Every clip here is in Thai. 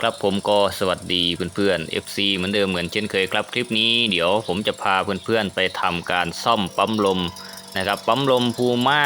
ครับผมก็สวัสดีเพื่อนๆ FC เหมือนเดิมเหมือนเช่นเคยครับคลิปนี้เดี๋ยวผมจะพาเพื่อนๆไปทำการซ่อมปั๊มลมนะครับปั๊มลมพูม่า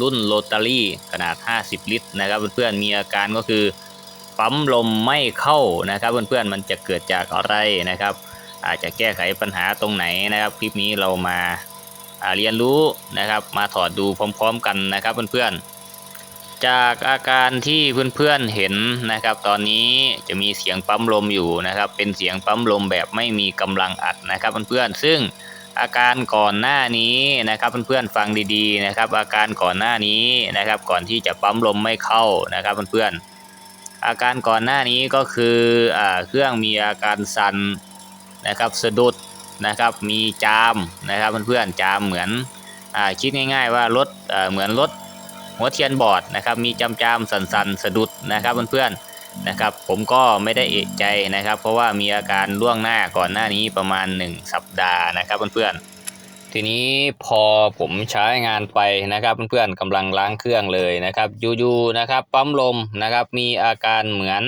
รุ่นโรตารี่ขนาด 50 ลิตรนะครับเพื่อนๆมีอาการก็คือปั๊มลมไม่เข้านะครับเพื่อนๆมันจะเกิดจากอะไรนะครับ อาจจะแก้ไขปัญหาตรงไหนนะครับ คลิปนี้เรามาอ่าเรียนรู้นะครับ มาถอดดูพร้อม ๆ กันนะครับเพื่อนๆ จากอาการที่เพื่อนๆเห็นนะครับ ตอนนี้จะมีเสียงปั๊มลมอยู่นะครับ เป็นเสียงปั๊มลมแบบไม่มีกำลังอัดนะครับเพื่อนๆซึ่งอาการก่อนหน้านี้นะครับเพื่อนๆฟังดีๆนะครับ อาการก่อนหน้านี้นะครับ ก่อนที่จะปั๊มลมไม่เข้านะครับเพื่อนๆอาการก่อนหน้านี้ก็คืออเครื่องมีอาการสั่นนะครับสะดุดนะครับมีจามนะครับเพื่อนๆจามเหมือนอคิดง่าย ๆ ว่ารถเหมือนรถ หัวเทียนบอดนะครับ มีจำจามสันสันสะดุดนะครับเพื่อนๆนะครับ ผมก็ไม่ได้เอะใจนะครับ เพราะว่ามีอาการล่วงหน้าก่อนหน้านี้ประมาณ 1 สัปดาห์นะครับเพื่อนๆทีนี้พอผมใช้งานไปนะครับเพื่อนๆกำลังล้างเครื่องเลยนะครับอยู่ๆนะครับปั๊มลมนะครับมีอาการเหมือน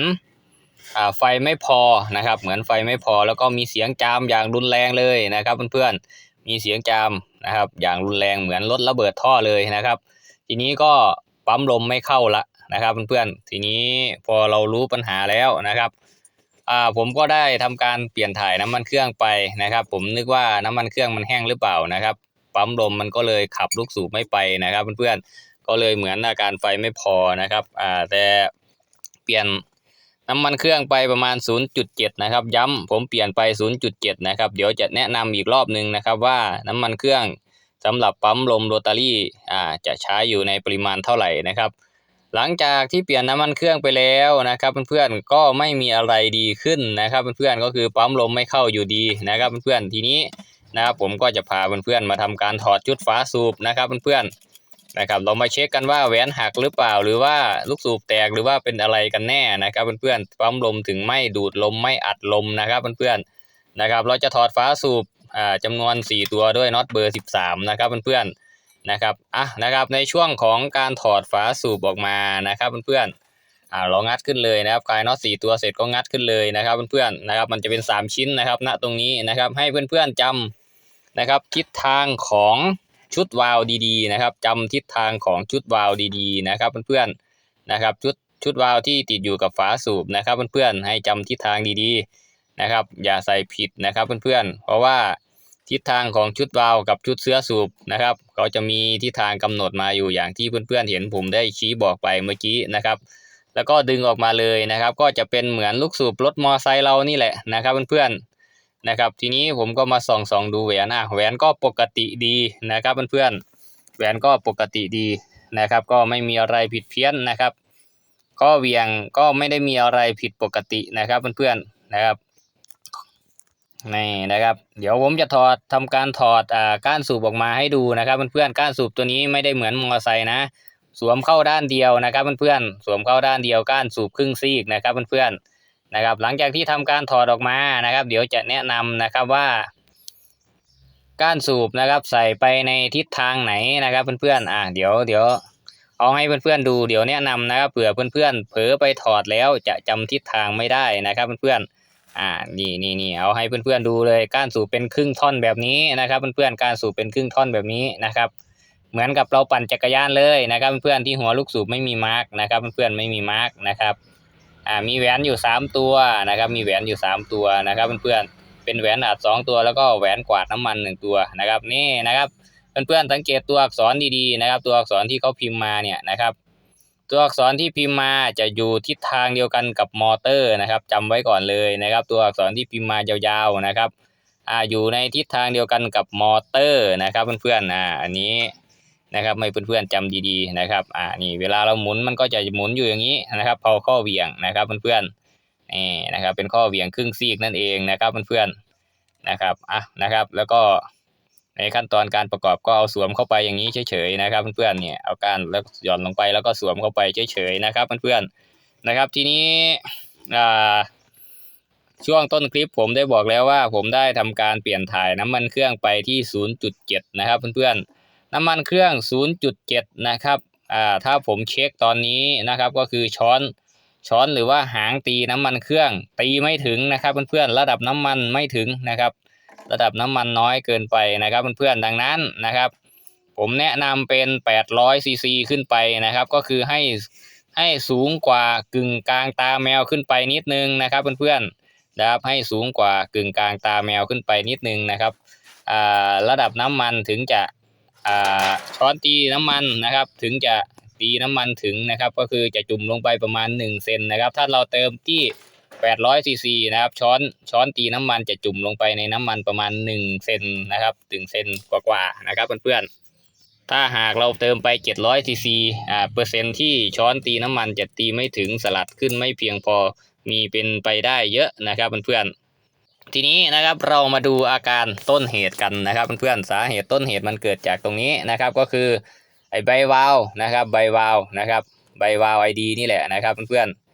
อไฟไม่พอนะครับเหมือนไฟไม่พอ แล้วก็มีเสียงจามอย่างรุนแรงเลยนะครับเพื่อนๆมีเสียงจามนะครับอย่างรุนแรงเหมือนรถระเบิดท่อเลยนะครับ ทีนี้ก็ปั๊มลมไม่เข้าละนะครับเพื่อนๆทีนี้พอเรารู้ปัญหาแล้วนะครับอ่าผมก็ได้ทำการเปลี่ยนถ่ายน้ำมันเครื่องไปนะครับ ผมนึกว่าน้ำมันเครื่องมันแห้งหรือเปล่านะครับปั๊มลมมันก็เลยขับลูกสูบไม่ไปนะครับเพื่อนๆก็เลยเหมือนอาการไฟไม่พอนะครับอ่าแต่เปลี่ยนน้ำมันเครื่องไปประมาณ 0.7 นะครับ ย้ำผมเปลี่ยนไป 0.7 นะครับ เดี๋ยวจะแนะนำอีกรอบหนึ่งนะครับว่าน้ำมันเครื่อง สำหรับปั๊มลมโรตารี่อ่าจะใช้อยู่ในปริมาณเท่าไหร่นะครับ หลังจากที่เปลี่ยนน้ำมันเครื่องไปแล้วนะครับเพื่อนๆก็ไม่มีอะไรดีขึ้นนะครับเพื่อนๆก็คือปั๊มลมไม่เข้าอยู่ดีนะครับเพื่อนๆทีนี้นะครับผมก็จะพาเพื่อนๆมาทำการถอดชุดฝาสูบนะครับเพื่อนๆนะครับเรามาเช็คกันว่าแหวนหักหรือเปล่า หรือว่าลูกสูบแตกหรือว่าเป็นอะไรกันแน่นะครับเพื่อนๆปั๊มลมถึงไม่ดูดลมไม่อัดลมนะครับเพื่อนๆนะครับ เราจะถอดฝาสูบ จำนวน 4 ตัวด้วยน็อตเบอร์ 13 นะครับเพื่อนๆนะครับอะนะครับในช่วงของการถอดฝาสูบออกมานะครับเพื่อนๆอ่าเรางัดขึ้นเลยนะครับคลายน็อต4ตัวเสร็จก็งัดขึ้นเลยนะครับเพื่อนๆนะครับมันจะเป็น 3 ชิ้นนะครับณตรงนี้นะครับให้เพื่อนๆจำนะครับทิศทางของชุดวาล์วดีๆนะครับจำทิศทางของชุดวาล์วดีๆนะครับเพื่อนๆนะครับชุดชุดวาล์วที่ติดอยู่กับฝาสูบนะครับเพื่อนๆให้จำทิศทางดีๆนะครับอย่าใส่ผิดนะครับเพื่อนๆเพราะว่า ทิศทางของชุดวาล์วกับชุดเสื้อสูบนะครับเขาจะมีทิศทางกำหนดมาอยู่อย่างที่เพื่อนๆเห็นผมได้ชี้บอกไปเมื่อกี้นะครับ แล้วก็ดึงออกมาเลยนะครับ ก็จะเป็นเหมือนลูกสูบรถมอไซค์เรานี่แหละนะครับเพื่อนๆนะครับ ทีนี้ผมก็มาส่องส่องดูแหวนอะแหวนก็ปกติดีนะครับเพื่อนๆแหวนก็ปกติดีนะครับ ก็ไม่มีอะไรผิดเพี้ยนนะครับ ก็เวียงก็ไม่ได้มีอะไรผิดปกตินะครับเพื่อนๆนะครับ นี่นะครับ เดี๋ยวผมจะถอดทำการถอดอ่าก้านสูบออกมาให้ดูนะครับเพื่อนๆก้านสูบตัวนี้ไม่ได้เหมือนมอเตอร์ไซค์นะ สวมเข้าด้านเดียวนะครับเพื่อนๆสวมเข้าด้านเดียวก้านสูบครึ่งซีกนะครับเพื่อนๆนะครับ หลังจากที่ทำการถอดออกมานะครับ เดี๋ยวจะแนะนำนะครับว่า ก้านสูบนะครับ ใส่ไปในทิศทางไหนนะครับเพื่อนๆอ่าเดี๋ยวเดี๋ยวเอาให้เพื่อนๆดูเดี๋ยวแนะนำนะครับเผื่อเพื่อนๆเผลอไปถอดแล้วจะจำทิศทางไม่ได้นะครับเพื่อนๆ อ่านี่นี่นี่เอาให้เพื่อนๆดูเลยก้านสูบเป็นครึ่งท่อนแบบนี้นะครับ เพื่อนๆก้านสูบเป็นครึ่งท่อนแบบนี้นะครับ เหมือนกับเราปั่นจักรยานเลยนะครับ เพื่อนๆที่หัวลูกสูบไม่มีมาร์กนะครับ เพื่อนๆไม่มีมาร์กนะครับอ่ามีแหวนอยู่สามตัวนะครับ มีแหวนอยู่สามตัวนะครับเพื่อนๆเป็นแหวนอัดสองตัวแล้วก็แหวนกวาดน้ำมันหนึ่งตัวนะครับ นี่นะครับ เพื่อนๆสังเกตตัวอักษรดีๆนะครับ ตัวอักษรที่เขาพิมพ์มาเนี่ยนะครับ ตัวอักษรที่พิมพ์มาจะอยู่ทิศทางเดียวกันกับมอเตอร์นะครับจำไว้ก่อนเลยนะครับ ตัวอักษรที่พิมพ์มายาวๆนะครับอ่าอยู่ในทิศทางเดียวกันกับมอเตอร์นะครับเพื่อนๆอ่าอันนี้นะครับให้เพื่อนๆจำดีๆนะครับอ่านี่เวลาเราหมุนมันก็จะหมุนอยู่อย่างนี้นะครับพอข้อเวียงนะครับเพื่อนๆนี่นะครับเป็นข้อเวียงครึ่งซีกนั่นเองนะครับเพื่อนๆนะครับอะนะครับแล้วก็ ในขั้นตอนการประกอบก็เอาสวมเข้าไปอย่างนี้เฉยๆนะครับเพื่อนๆเนี่ยเอาการแล้วหย่อนลงไปแล้วก็สวมเข้าไปเฉยๆนะครับเพื่อนๆนะครับทีนี้อ่าช่วงต้นคลิปผมได้บอกแล้วว่า ผมได้ทำการเปลี่ยนถ่ายน้ำมันเครื่องไปที่ 0.7 นะครับเพื่อนๆน้ำมันเครื่อง 0.7 นะครับอ่าถ้าผมเช็คตอนนี้นะครับก็คือช้อนช้อนหรือว่าหางตีน้ำมันเครื่อง ตีไม่ถึงนะครับเพื่อนๆระดับน้ำมันไม่ถึงนะครับ ระดับน้ำมันน้อยเกินไปนะครับเพื่อนๆดังนั้นนะครับ ผมแนะนำเป็น 800ซีซีขึ้นไปนะครับ ก็คือให้ให้สูงกว่ากึ่งกลางตาแมวขึ้นไปนิดนึงนะครับเพื่อนๆนะครับให้สูงกว่ากึ่งกลางตาแมวขึ้นไปนิดนึงนะครับอ่าระดับน้ำมันถึงจะอ่าช้อนตีน้ำมันนะครับ ถึงจะตีน้ำมันถึงนะครับ ก็คือจะจุ่มลงไปประมาณ1เซนนะครับ ถ้าเราเติมที่ 800ซีซีนะครับ ช้อนช้อนตีน้ำมันจะจุ่มลงไปในน้ำมันประมาณ1เซนนะครับถึงเซนกว่าๆนะครับเพื่อนๆถ้าหากเราเติมไป700ซีซีอ่าเปอร์เซ็นต์ที่ช้อนตีน้ำมันจะตีไม่ถึงสลัดขึ้นไม่เพียงพอมีเป็นไปได้เยอะนะครับเพื่อนๆทีนี้นะครับเรามาดูอาการต้นเหตุกันนะครับเพื่อนๆสาเหตุต้นเหตุมันเกิดจากตรงนี้นะครับก็คือไอใบวาวนะครับใบวาวนะครับใบวาวไอดีนี่แหละนะครับเพื่อนๆ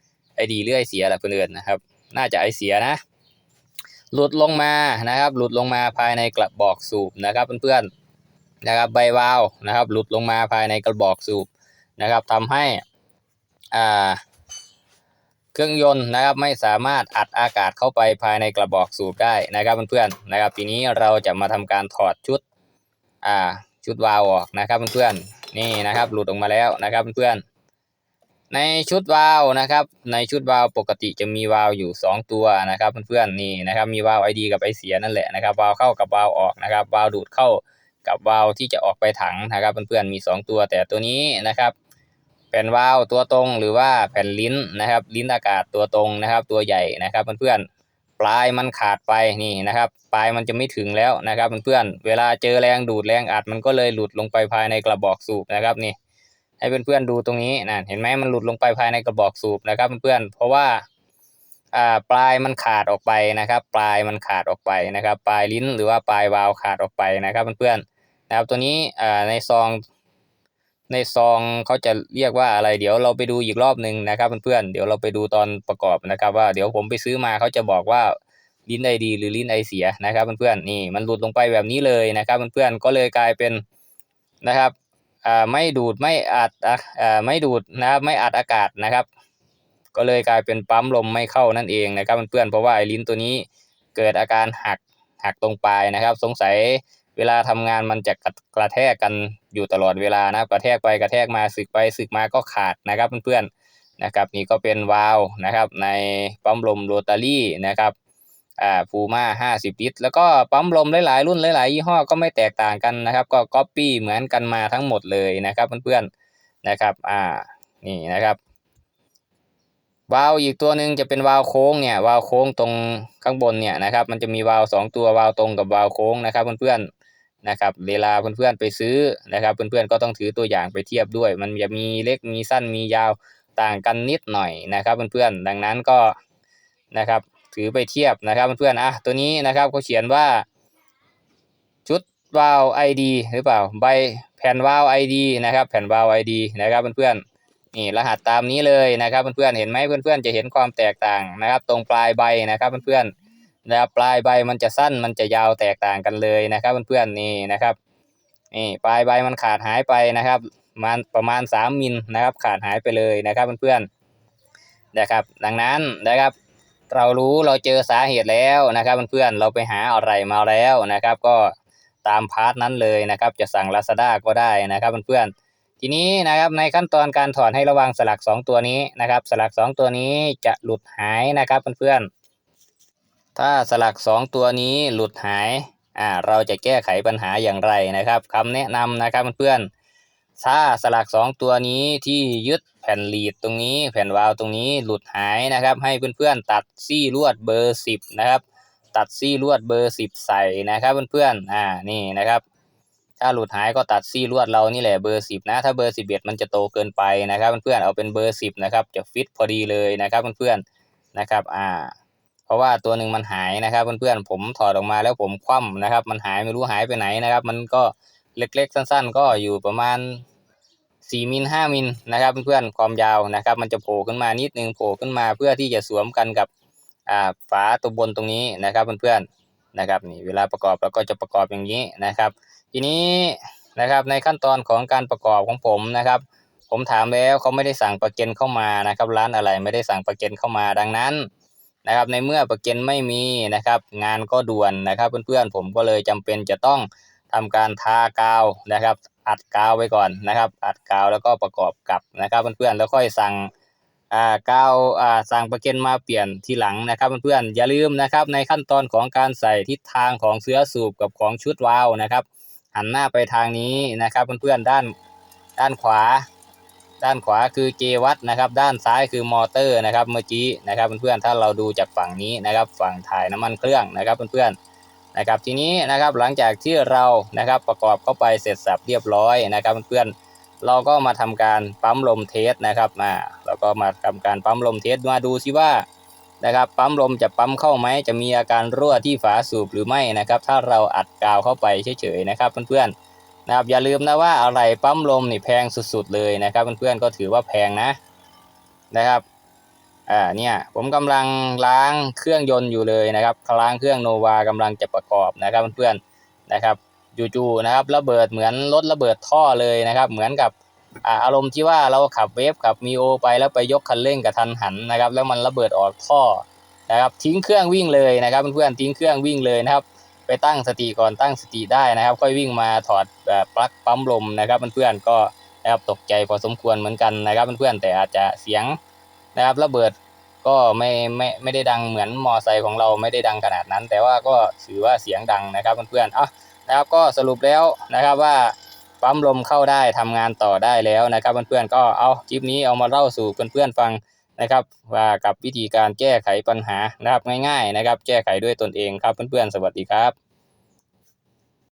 ดีเลื่อยเสียแหละเพื่อนๆนะครับ น่าจะไอเสียนะ หลุดลงมานะครับ หลุดลงมาภายในกระบอกสูบนะครับเพื่อนๆนะครับใบวาล์วนะครับ หลุดลงมาภายในกระบอกสูบนะครับทำให้อ่าเครื่องยนต์นะครับไม่สามารถอัดอากาศเข้าไปภายในกระบอกสูบได้นะครับเพื่อนๆนะครับ ทีนี้เราจะมาทำการถอดชุดอ่าชุดวาล์วออกนะครับเพื่อนๆนี่นะครับ หลุดออกมาแล้วนะครับเพื่อนๆ ในชุดวาล์วนะครับ ในชุดวาล์วปกติจะมีวาล์วอยู่ 2 ตัวนะครับ เพื่อนๆนี่นะครับ มีวาล์วไอดีกับไอเสียนั่นแหละนะครับวาล์วเข้ากับวาล์วออกนะครับวาล์วดูดเข้ากับวาล์วที่จะออกไปถังนะครับเพื่อนๆมี 2 ตัว แต่ตัวนี้นะครับแผ่นวาล์วตัวตรงหรือว่าแผ่นลิ้นนะครับ ลิ้นอากาศตัวตรงนะครับ ตัวใหญ่นะครับเพื่อนๆปลายมันขาดไปนี่นะครับ ปลายมันจะไม่ถึงแล้วนะครับเพื่อนๆเวลาเจอแรงดูดแรงอัดมันก็เลยหลุดลงไปภายในกระบอกสูบนะครับนี่ ให้เพื่อนๆดูตรงนี้นะเห็นไหมมันหลุดลงไปภายในกระบอกสูบนะครับเพื่อนๆเพราะว่าอ่าปลายมันขาดออกไปนะครับ ปลายมันขาดออกไปนะครับ ปลายลิ้นหรือว่าปลายวาล์วขาดออกไปนะครับเพื่อนๆนะครับตัวนี้อ่าในซอง ในซองเขาจะเรียกว่าอะไร เดี๋ยวเราไปดูอีกรอบหนึ่งนะครับเพื่อนๆเดี๋ยวเราไปดูตอนประกอบนะครับว่าเดี๋ยวผมไปซื้อมาเขาจะบอกว่าลิ้นไอดี หรือลิ้นไอเสียนะครับเพื่อนๆนี่มันหลุดลงไปแบบนี้เลยนะครับเพื่อนๆก็เลยกลายเป็นนะครับ ไม่ดูดไม่อัดอ่าไม่ดูดนะครับไม่อัดอากาศนะครับ ก็เลยกลายเป็นปั๊มลมไม่เข้านั่นเองนะครับเพื่อนเพราะว่าไอ้ลิ้นตัวนี้เกิดอาการหักหักตรงปลายนะครับ สงสัยเวลาทำงานมันจะกระแทกกันอยู่ตลอดเวลานะครับกระแทกไปกระแทกมาสึกไปสึกมาก็ขาดนะครับเพื่อนๆนะครับ นี่ก็เป็นวาล์วนะครับ ในปั๊มลมโรตารี่นะครับ อ่าพูมาห้าสิบลิตร แล้วก็ปั๊มลมหลายๆ รุ่นหลายๆยี่ห้อก็ไม่แตกต่างกันนะครับ ก็ก๊อปปี้เหมือนกันมาทั้งหมดเลยนะครับเพื่อนๆนะครับอ่านี่นะครับวาล์วอีกตัวหนึ่งจะเป็นวาล์วโค้งเนี่ยวาล์วโค้งตรงข้างบนเนี่ยนะครับ มันจะมีวาล์วสองตัววาล์วตรงกับวาล์วโค้งนะครับเพื่อนๆนะครับเวลาเพื่อนๆไปซื้อนะครับเพื่อนๆก็ต้องถือตัวอย่างไปเทียบด้วย มันจะมีเล็กมีสั้นมียาวต่างกันนิดหน่อยนะครับเพื่อนๆดังนั้นก็นะครับ ถือไปเทียบนะครับเพื่อนๆอะตัวนี้นะครับเขาเขียนว่า ชุดวาล์วไอดีหรือเปล่าใบแผ่นวาล์วไอดีนะครับ แผ่นวาล์วไอดีนะครับเพื่อนๆนี่รหัสตามนี้เลยนะครับเพื่อนๆเห็นไหมเพื่อนๆจะเห็นความแตกต่างนะครับ ตรงปลายใบนะครับเพื่อนๆนะครับปลายใบมันจะสั้นมันจะยาวแตกต่างกันเลยนะครับเพื่อนๆนี่นะครับนี่ปลายใบมันขาดหายไปนะครับมันประมาณสามมิลนะครับขาดหายไปเลยนะครับเพื่อนๆนะครับดังนั้นนะครับ เรารู้เราเจอสาเหตุแล้วนะครับเพื่อนๆเราไปหาอะไรมาแล้วนะครับ ก็ตามพาร์ทนั้นเลยนะครับ จะสั่ง Lazada ก็ได้นะครับเพื่อนๆทีนี้นะครับในขั้นตอนการถอดให้ระวังสลัก 2 ตัวนี้นะครับ สลัก 2 ตัวนี้จะหลุดหายนะครับเพื่อนๆถ้าสลัก 2 ตัวนี้หลุดหายอ่าเราจะแก้ไขปัญหาอย่างไรนะครับคำแนะนำนะครับเพื่อนๆ ถ้าสลัก2ตัวนี้ที่ยึดแผ่นลีดตรงนี้ แผ่นวาล์วตรงนี้หลุดหายนะครับ ให้เพื่อนๆตัดซี่ลวดเบอร์10นะครับตัดซี่ลวดเบอร์10ใส่นะครับเพื่อนๆอ่านี่นะครับถ้าหลุดหายก็ตัดซี่ลวดเรานี่แหละเบอร์สิบนะถ้าเบอร์สิบเอ็ดมันจะโตเกินไปนะครับเพื่อนๆเอาเป็นเบอร์สิบนะครับจะฟิตพอดีเลยนะครับเพื่อนๆนะครับอ่าเพราะว่าตัวหนึ่งมันหายนะครับเพื่อนๆผมถอดออกมาแล้วผมคว่ำนะครับ มันหายไม่รู้หายไปไหนนะครับ มันก็ เล็กๆ สั้นๆ ก็อยู่ประมาณสี่มิลห้ามิลนะครับเพื่อนๆความยาวนะครับ มันจะโผล่ขึ้นมานิดนึงโผล่ขึ้นมาเพื่อที่จะสวมกันกับฝาตัวบนตรงนี้นะครับเพื่อนๆนะครับนี่เวลาประกอบเราก็จะประกอบอย่างนี้นะครับ ทีนี้นะครับในขั้นตอนของการประกอบของผมนะครับ ผมถามแล้วเขาไม่ได้สั่งประเกันเข้ามานะครับ ร้านอะไรไม่ได้สั่งประเกันเข้ามาดังนั้นนะครับ ในเมื่อประเกันไม่มีนะครับ งานก็ด่วนนะครับ เพื่อนๆผมก็เลยจำเป็นจะต้อง ทำการทากาวนะครับ อัดกาวไว้ก่อนนะครับ อัดกาวแล้วก็ประกอบกับนะครับเพื่อนๆแล้วค่อยสั่งอ่ากาวอ่าสั่งประเกันมาเปลี่ยนทีหลังนะครับเพื่อนๆอย่าลืมนะครับในขั้นตอนของการใส่ทิศทางของเสื้อสูบกับของชุดวาล์วนะครับหันหน้าไปทางนี้นะครับเพื่อนๆด้านด้านขวา ด้านขวาคือเกวัตนะครับ ด้านซ้ายคือมอเตอร์นะครับเมื่อกี้นะครับเพื่อนๆถ้าเราดูจากฝั่งนี้นะครับ ฝั่งถ่ายน้ำมันเครื่องนะครับเพื่อนๆ นะครับทีนี้นะครับหลังจากที่เรานะครับประกอบเข้าไปเสร็จสับเรียบร้อยนะครับเพื่อนเราก็มาทำการปั๊มลมเทสนะครับมาเราก็มาทำการปั๊มลมเทสมาดูซิว่านะครับปั๊มลมจะปั๊มเข้าไหมจะมีอาการรั่วที่ฝาสูบหรือไม่นะครับ ถ้าเราอัดกาวเข้าไปเฉยๆนะครับเพื่อนๆนะครับอย่าลืมนะว่าอะไรปั๊มลมนี่แพงสุดๆเลยนะครับเพื่อนๆก็ถือว่าแพงนะนะครับ อ่าเนี่ยผมกำลังล้างเครื่องยนต์อยู่เลยนะครับล้างเครื่องโนวากำลังจะประกอบนะครับเพื่อนๆนะครับจู่ๆนะครับระเบิดเหมือนรถระเบิดท่อเลยนะครับ เหมือนกับอ่าอารมณ์ที่ว่าเราขับเวฟขับมีโอไปแล้วไปยกคันเร่งกับทันหันนะครับ แล้วมันระเบิดออกท่อนะครับทิ้งเครื่องวิ่งเลยนะครับเพื่อนๆทิ้งเครื่องวิ่งเลยนะครับ ไปตั้งสติก่อนตั้งสติได้นะครับ ค่อยวิ่งมาถอดแบบปลั๊กปั๊มลมนะครับเพื่อนๆก็นะครับตกใจพอสมควรเหมือนกันนะครับเพื่อนๆแต่อาจจะเสียง นะครับระเบิดก็ไม่ไม่ไม่ได้ดังเหมือนมอไซค์ของเราไม่ได้ดังขนาดนั้น แต่ว่าก็ถือว่าเสียงดังนะครับเพื่อนๆอะนะครับก็สรุปแล้วนะครับว่าปั๊มลมเข้าได้ทำงานต่อได้แล้วนะครับเพื่อนๆก็เอาคลิปนี้เอามาเล่าสู่เพื่อนๆฟังนะครับว่ากับวิธีการแก้ไขปัญหานะครับง่ายๆนะครับ แก้ไขด้วยตนเองครับเพื่อนๆสวัสดีครับ